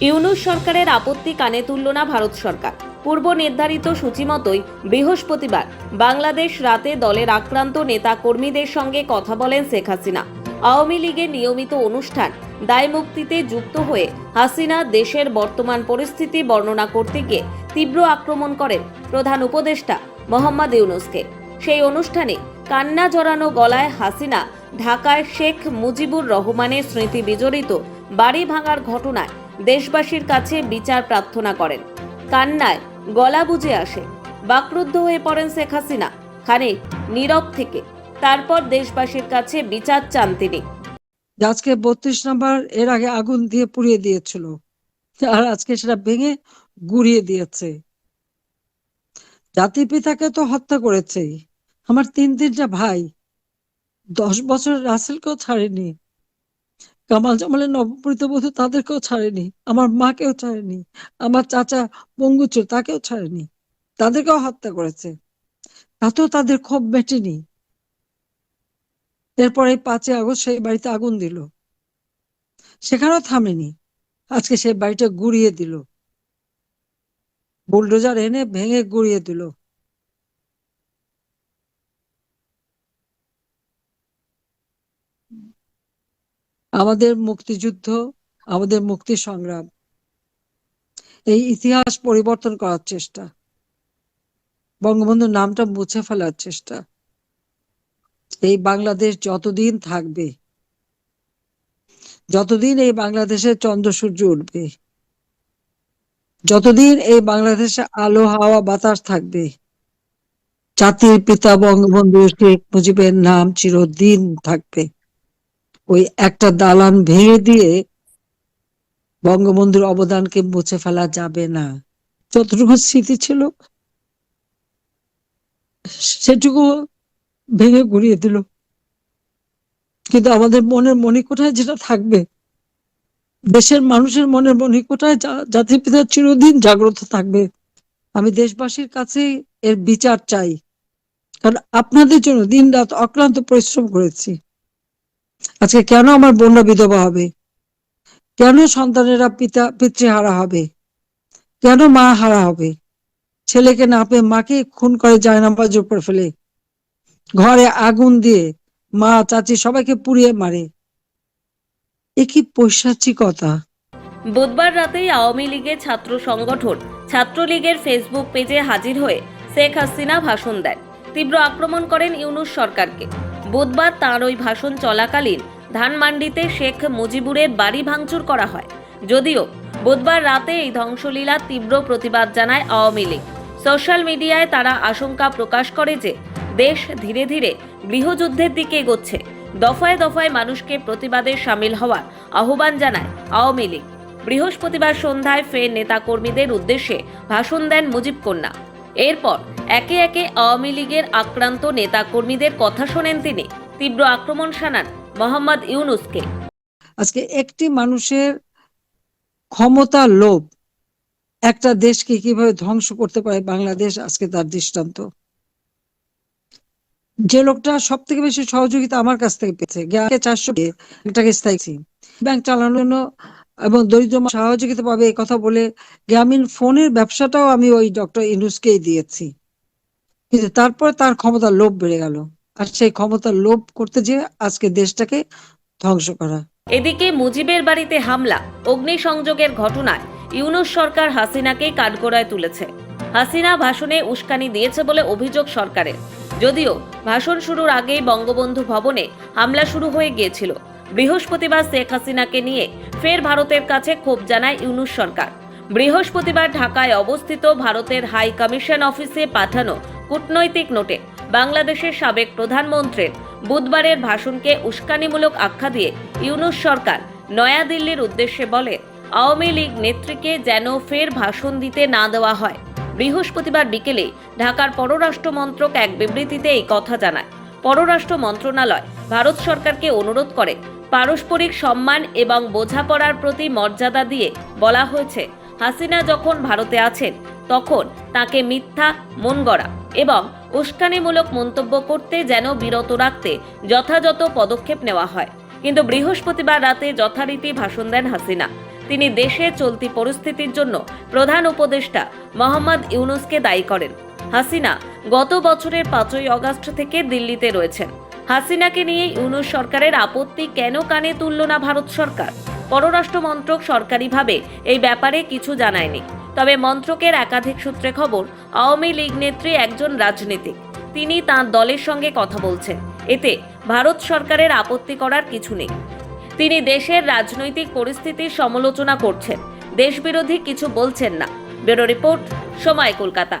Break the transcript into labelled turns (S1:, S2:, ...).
S1: ইউনুস সরকারের আপত্তি কানে তুলল না ভারত সরকার। পূর্ব নির্ধারিত সূচি মতোই বৃহস্পতিবার বাংলাদেশ রাতে দলের আক্রান্ত নেতা কর্মীদের সঙ্গে কথা বলেন শেখ হাসিনা। আওয়ামী লীগের নিয়মিত অনুষ্ঠান দায় মুক্তিতে যুক্ত হয়ে হাসিনা দেশের বর্তমান পরিস্থিতি বর্ণনা করতে গিয়ে তীব্র আক্রমণ করেন প্রধান উপদেষ্টা মোহাম্মদ ইউনুসকে। সেই অনুষ্ঠানে কান্না জড়ানো গলায় হাসিনা ঢাকায় শেখ মুজিবুর রহমানের স্মৃতি বিজড়িত বাড়ি ভাঙার ঘটনায় দেশবাসীর কাছে বিচার প্রার্থনা করেন। কান্নায় গলা বুঝে আসে। বাকরুদ্ধ হয়ে পড়েন শেখ হাসিনা। খানিক নীরব থেকে। তারপর দেশবাসীর কাছে বিচার চান তিনি।
S2: আজকে বত্রিশ নম্বর, এর আগে আগুন দিয়ে পুড়িয়ে দিয়েছিল। আর আজকে সেটা ভেঙে গুড়িয়ে দিয়েছে। জাতির পিতাকে তো হত্যা করেছেই। আমার তিন তিনটা ভাই, দশ বছর রাসেলকেও ছাড়েনি। কামাল জামালের নবপরিত বধূ তাদেরকেও ছাড়েনি, আমার মাকেও ছাড়েনি, আমার চাচা পঙ্গুচুর তাকেও ছাড়েনি, তাদেরকেও হত্যা করেছে। তাতেও তাদের ক্ষোভ মেটেনি। এরপরে পাঁচই আগস্ট সেই বাড়িতে আগুন দিল। সেখানেও থামেনি। আজকে সেই বাড়িটা গুড়িয়ে দিল। বুলডোজার এনে ভেঙে গুড়িয়ে দিল। আমাদের মুক্তিযুদ্ধ, আমাদের মুক্তি সংগ্রাম। এই ইতিহাস পরিবর্তন করার চেষ্টা। বঙ্গবন্ধুর নামটা মুছে ফেলার চেষ্টা। এই বাংলাদেশ যতদিন থাকবে, যতদিন এই বাংলাদেশে চন্দ্র সূর্য উঠবে, যতদিন এই বাংলাদেশে আলো, হাওয়া, বাতাস থাকবে, জাতির পিতা বঙ্গবন্ধু শেখ মুজিবের নাম চিরদিন থাকবে। ওই একটা দালান ভেঙে দিয়ে বঙ্গবন্ধুর অবদানকে মুছে ফেলা যাবে না। যতটুকু স্মৃতি ছিল, সেটুকু ভেঙে গুড়িয়ে দিল। কিন্তু আমাদের মনের মণিকোঠায় যেটা থাকবে, দেশের মানুষের মনের মণিকোঠায় জাতির পিতা চিরদিন জাগ্রত থাকবে। আমি দেশবাসীর কাছে এর বিচার চাই, কারণ আপনাদের জন্য দিন রাত অক্লান্ত পরিশ্রম করেছি। আজকে কেন আমার বোনরা বিধবা হবে? কেন সন্তানেরা পিতা, পিতৃহারা হবে? কেন মা হারা হবে? ছেলেকে না পেয়ে মাকে খুন করে যায় নামাজের উপর ফেলে, ঘরে আগুন দিয়ে মা, চাচি সবাইকে পুড়িয়ে মারে। এ কি পৈশাচিকতা?
S1: বুধবার রাতেই আওয়ামী লীগের ছাত্র সংগঠন ছাত্রলীগের ফেসবুক পেজে হাজির হয়ে শেখ হাসিনা ভাষণ দেন। তীব্র আক্রমণ করেন ইউনুস সরকারকে। বুধবার তাঁর ওই ভাষণ চলাকালীন ধানমান্ডিতে শেখ মুজিবুরের বাড়ি ভাঙচুর করা হয়। যদিও বুধবার রাতে এই ধ্বংসলীলা তীব্র প্রতিবাদ জানায় আওয়ামী লীগ। সোশ্যাল মিডিয়ায় তারা আশঙ্কা প্রকাশ করে যে দেশ ধীরে ধীরে গৃহযুদ্ধের দিকে এগোচ্ছে। দফায় দফায় মানুষকে প্রতিবাদে সামিল হওয়ার আহ্বান জানায় আওয়ামী লীগ। বৃহস্পতিবার সন্ধ্যায় ফের নেতাকর্মীদের উদ্দেশ্যে ভাষণ দেন মুজিব কন্যা। এরপর একে একে আওয়ামী লীগের আক্রান্ত নেতাকর্মীদের কথা শোনেন তিনি। তীব্র আক্রমণ শানান মোহাম্মদ ইউনুসকে।
S2: আজকে একটি মানুষের ক্ষমতা লোভ একটা দেশকে কীভাবে ধ্বংস করতে পারে, বাংলাদেশ আজকে তার দৃষ্টান্ত। যে লোকটা সব থেকে বেশি সহযোগিতা আমার কাছ থেকে পেয়েছে। চারশো একটাকে স্থায়ী ব্যাংক চালানোর জন্য এবং দরিদ্র সহযোগিতা পাবে এই কথা বলে গ্রামীণ ফোনের ব্যবসাটাও আমি ওই ডক্টর ইনুসকেই দিয়েছি। কিন্তু তারপর তার ক্ষমতার লোভ বেড়ে গেল। আর সেই ক্ষমতার লোভ করতে যেয়ে আজকে দেশটাকে ধ্বংস করা।
S1: এদিকে মুজিবের বাড়িতে হামলা, অগ্নিসংযোগের ঘটনায় ইউনুস সরকার হাসিনাকে কাঠগড়ায় তুলেছে। হাসিনা ভাষণে উস্কানি দিয়েছে বলে অভিযোগ সরকারের। যদিও ভাষণ শুরুর আগেই বঙ্গবন্ধু ভবনে হামলা শুরু হয়ে গিয়েছিল। বৃহস্পতিবার শেখ হাসিনাকে নিয়ে ফের ভারতের কাছে ক্ষোভ জানায় ইউনুস সরকার। বৃহস্পতিবার ঢাকায় অবস্থিত ভারতের হাই কমিশন অফিসে পাঠানো কূটনৈতিক নোটে বাংলাদেশের সাবেক প্রধানমন্ত্রীর বুধবারের ভাষণকে উস্কানিমূলক আখ্যা দিয়ে ইউনুস সরকার নয়াদিল্লির উদ্দেশ্যে বলে, আওয়ামী লীগ নেত্রীকে যেন ফের ভাষণ দিতে না দেওয়া হয়। বৃহস্পতিবার বিকেলে ঢাকার পররাষ্ট্র মন্ত্রক এক বিবৃতিতে এই কথা জানায়। পররাষ্ট্র মন্ত্রণালয় ভারত সরকারকে অনুরোধ করে, পারস্পরিক সম্মান এবং বোঝাপড়ার প্রতি মর্যাদা দিয়ে বলা হয়েছে, হাসিনা যখন ভারতে আছেন, তখন তাকে মিথ্যা মন গড়া এবং উস্কানিমূলক মন্তব্য করতে যেন বিরত রাখতে যথাযথ পদক্ষেপ নেওয়া হয়। কিন্তু বৃহস্পতিবার রাতে যথারীতি ভাষণ দেন হাসিনা। তিনি দেশে চলতি পরিস্থিতির জন্য প্রধান উপদেষ্টা মোহাম্মদ ইউনুসকে দায়ী করেন। হাসিনা গত বছরের পাঁচই অগস্ট থেকে দিল্লিতে রয়েছেন। হাসিনাকে নিয়ে ইউনুস সরকারের আপত্তি কেন কানে তুলল না ভারত সরকার? পররাষ্ট্র মন্ত্রক সরকারিভাবে এই ব্যাপারে কিছু জানায়নি। তবে মন্ত্রকের একাধিক সূত্রে খবর, আওয়ামী লীগ নেত্রী একজন রাজনীতিক। তিনি তাঁর দলের সঙ্গে কথা বলছেন। এতে ভারত সরকারের আপত্তি করার কিছু নেই। তিনি দেশের রাজনৈতিক পরিস্থিতির সমালোচনা করছেন। দেশবিরোধী কিছু বলছেন না। ব্যুরো রিপোর্ট, সময় কলকাতা।